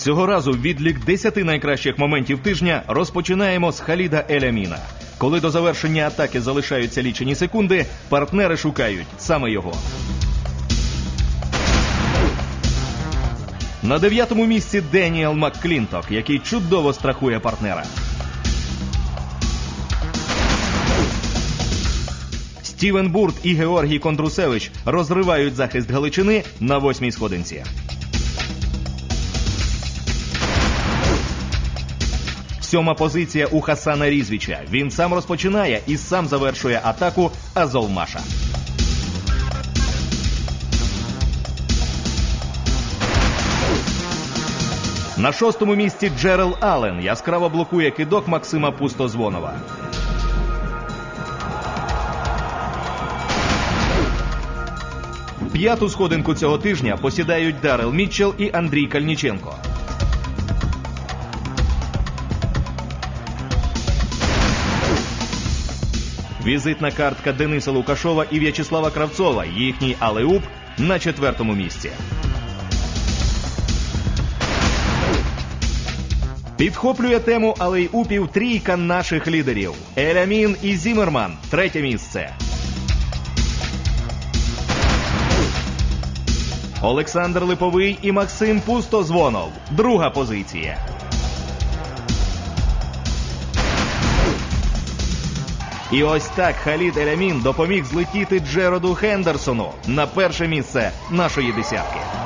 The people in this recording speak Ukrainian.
Цього разу відлік 10 найкращих моментів тижня розпочинаємо з Халіда Еляміна. Коли до завершення атаки залишаються лічені секунди, партнери шукають саме його. На дев'ятому місці Деніел Макклінток, який чудово страхує партнера. Стівен Бурт і Георгій Кондрусевич розривають захист Галичини на восьмій сходинці. Сьома позиція у Хасана Різвіча. Він сам розпочинає і сам завершує атаку Азовмаша. На шостому місці Джерел Аллен яскраво блокує кидок Максима Пустозвонова. П'яту сходинку цього тижня посідають Дарел Мітчелл і Андрій Кальніченко. Візитна картка Дениса Лукашова і В'ячеслава Кравцова. Їхній алеуп на четвертому місці. Підхоплює тему алейупів трійка наших лідерів: Елямін і Зімерман. Третє місце. Олександр Липовий і Максим Пустозвонов. Друга позиція. І ось так Халід Елямін допоміг злетіти Джероду Хендерсону на перше місце нашої десятки.